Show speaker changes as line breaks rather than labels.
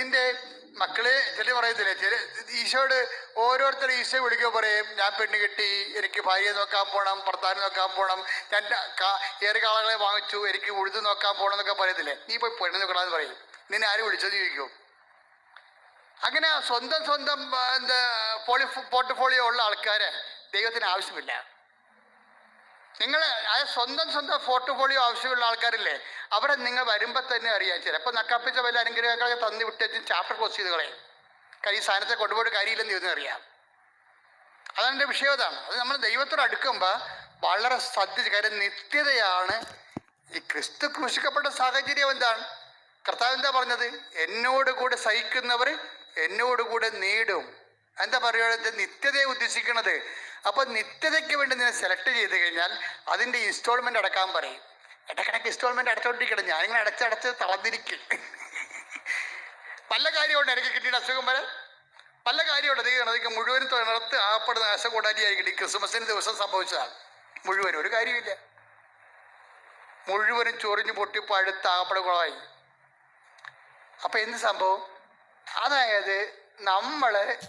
നിന്റെ മക്കളെ ചില പറയത്തില്ലേ? ചില ഈശോയോട് ഓരോരുത്തരും ഈശോ വിളിക്കുക പറയും ഞാൻ പെണ്ണ് കെട്ടി എനിക്ക് ഭാര്യയെ നോക്കാൻ പോകണം ഭർത്താവിനെ നോക്കാൻ പോകണം ഞാൻ ഏറെ കാളകളെ വാങ്ങിച്ചു എനിക്ക് ഉഴുത് നോക്കാൻ പോകണം എന്നൊക്കെ പറയത്തില്ലേ? നീ പോയി പെണ്ണ് നോക്കണമെന്ന് പറയും. നിന്നെ ആര് വിളിച്ചോ ചോദിക്കും. അങ്ങനെ സ്വന്തം സ്വന്തം എന്താ പോളി പോർട്ട്ഫോളിയോ ഉള്ള ആൾക്കാരെ ദൈവത്തിന് ആവശ്യമില്ല. നിങ്ങൾ ആ സ്വന്തം സ്വന്തം പോർട്ട്ഫോളിയോ ആവശ്യമുള്ള ആൾക്കാരില്ലേ അവിടെ നിങ്ങൾ വരുമ്പോൾ തന്നെ അറിയാം ചിലപ്പോൾ നക്കാപ്പിച്ച വല്ല അനുഗ്രഹങ്ങളൊക്കെ തന്നു വിട്ടേച്ച് ചാപ്റ്റർ ക്ലോസ് ചെയ്ത് കളയും. കാര്യം ഈ സാധനത്തെ കൊണ്ടുപോയിട്ട് കാര്യമില്ലെന്ന് ഇതൊന്നും അറിയാം. അതാണ് എന്റെ വിഷയം അതാണ് അത് നമ്മൾ ദൈവത്തോട് അടുക്കുമ്പോൾ വളരെ ശ്രദ്ധിച്ച് കാര്യം നിത്യതയാണ് ഈ ക്രിസ്തു ക്രൂശിക്കപ്പെട്ട സാഹചര്യം എന്താണ്? കർത്താവ് എന്താ പറഞ്ഞത്? എന്നോട് കൂടെ സഹിക്കുന്നവർ എന്നോട് കൂടെ നേടും. എന്താ പറയുക? നിത്യതയെ ഉദ്ദേശിക്കുന്നത് അപ്പോൾ നിത്യതയ്ക്ക് വേണ്ടി നിന്നെ സെലക്ട് ചെയ്ത് കഴിഞ്ഞാൽ അതിന്റെ ഇൻസ്റ്റാൾമെന്റ് അടക്കാൻ പറയും. ഇടക്കിടക്ക് ഇൻസ്റ്റാൾമെന്റ് അടച്ചോണ്ടിരിക്കണം. ഞാനിങ്ങനെ അടച്ചടച്ച് തളർന്നിരിക്കും. പല കാര്യമുണ്ട് എനിക്ക് കിട്ടിയിട്ട് അസുഖം വരാൻ പല കാര്യമുണ്ട്. ദൈവം അതൊക്കെ മുഴുവനും തളർത്ത് ആപ്പെടുന്ന ആശ കൂടാനിയായിരിക്കും ഈ ക്രിസ്മസിന് ദിവസം സംഭവിച്ചതാണ് മുഴുവനും ഒരു കാര്യമില്ല. മുഴുവനും ചൊറിഞ്ഞു പൊട്ടി പഴുത്ത് ആപ്പട കുളമായി അപ്പൊ എന്ത് സംഭവം? അതായത് നമ്മൾ